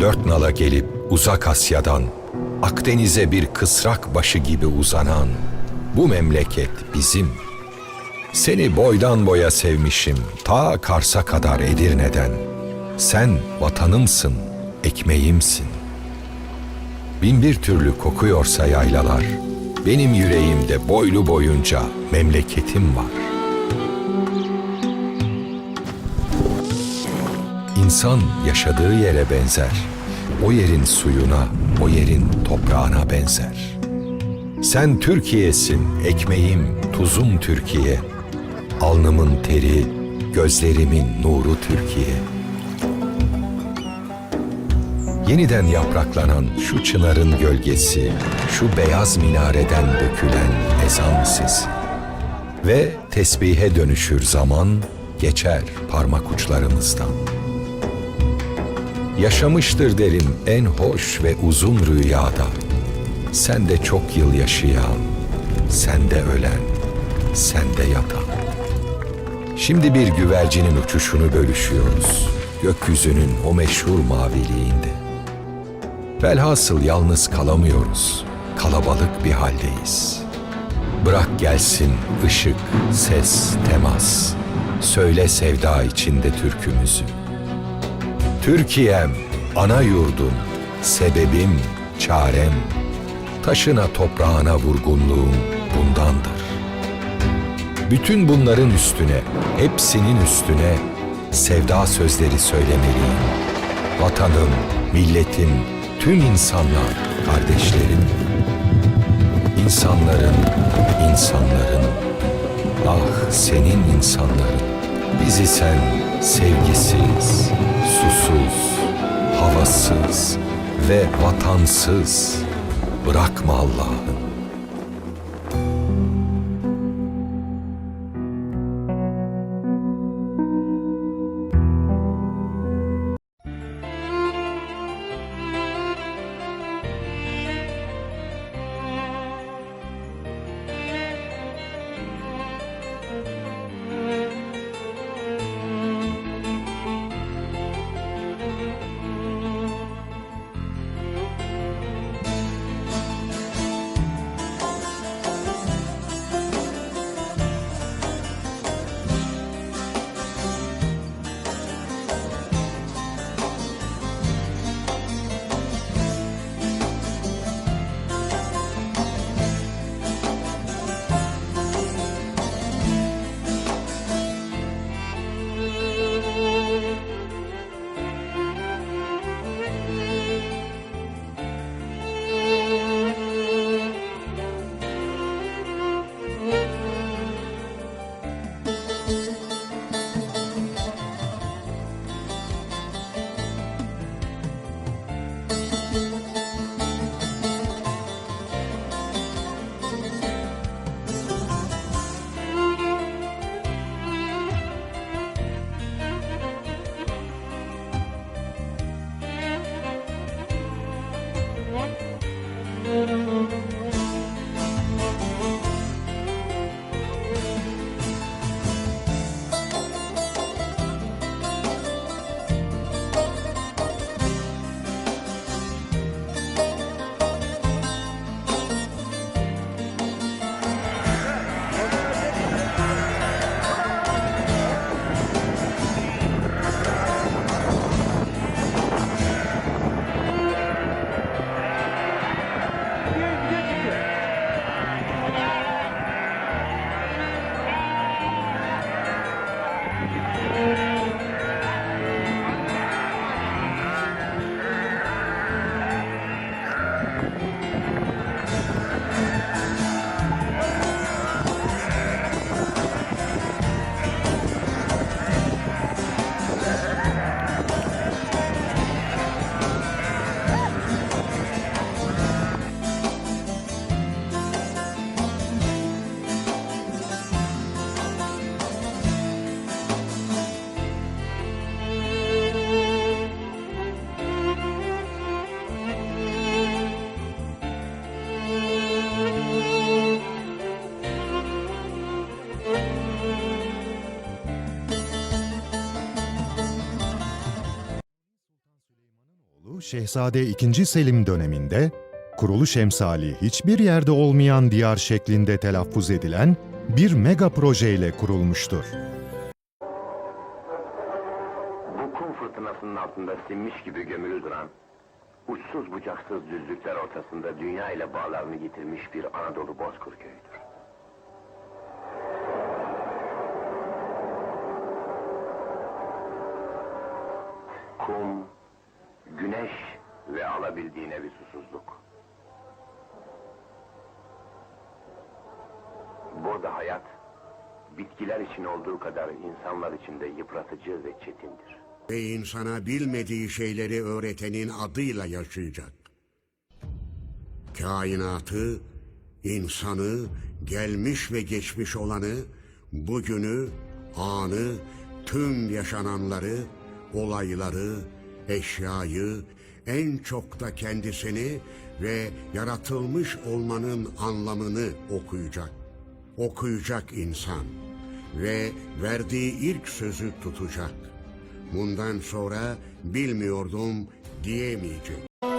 Dört nala gelip uzak Asya'dan Akdeniz'e bir kısrak başı gibi uzanan bu memleket bizim. Seni boydan boya sevmişim ta Kars'a kadar Edirne'den. Sen vatanımsın, ekmeğimsin. Bin bir türlü kokuyorsa yaylalar, benim yüreğimde boylu boyunca memleketim var. İnsan yaşadığı yere benzer. O yerin suyuna, o yerin toprağına benzer. Sen Türkiye'sin, ekmeğim, tuzum Türkiye. Alnımın teri, gözlerimin nuru Türkiye. Yeniden yapraklanan şu çınarın gölgesi, şu beyaz minareden dökülen ezan sesi. Ve tesbihe dönüşür zaman, geçer parmak uçlarımızdan. Yaşamıştır derim en hoş ve uzun rüyada. Sen de çok yıl yaşayan, sen de ölen, sen de yatan. Şimdi bir güvercinin uçuşunu bölüşüyoruz. Gökyüzünün o meşhur maviliğinde. Velhasıl yalnız kalamıyoruz. Kalabalık bir haldeyiz. Bırak gelsin ışık, ses, temas. Söyle sevda içinde türkümüzü. Türkiye'm, ana yurdum, sebebim, çarem. Taşına toprağına vurgunluğum bundandır. Bütün bunların üstüne, hepsinin üstüne sevda sözleri söylemeliyim. Vatanım, milletim, tüm insanlar, kardeşlerim. İnsanların, insanların, ah senin insanların. Bizi sen sevgisiz, susuz, havasız ve vatansız bırakma Allah'ım. Şehzade II. Selim döneminde kuruluş emsali hiçbir yerde olmayan diyar şeklinde telaffuz edilen bir mega projeyle kurulmuştur. Bu kum fırtınasının altında sinmiş gibi gömülü duran, uçsuz bucaksız düzlükler ortasında dünya ile bağlarını yitirmiş bir Anadolu bozkır köyüdür. Kum, güneş ve alabildiğine bir susuzluk. Burada hayat, bitkiler için olduğu kadar insanlar için de yıpratıcı ve çetindir. ve insana bilmediği şeyleri öğretenin adıyla yaşayacak. Kainatı, insanı, gelmiş ve geçmiş olanı, bugünü, anı, tüm yaşananları, olayları, eşyayı, en çok da kendisini ve yaratılmış olmanın anlamını okuyacak. Okuyacak insan ve verdiği ilk sözü tutacak. Bundan sonra bilmiyordum diyemeyecek.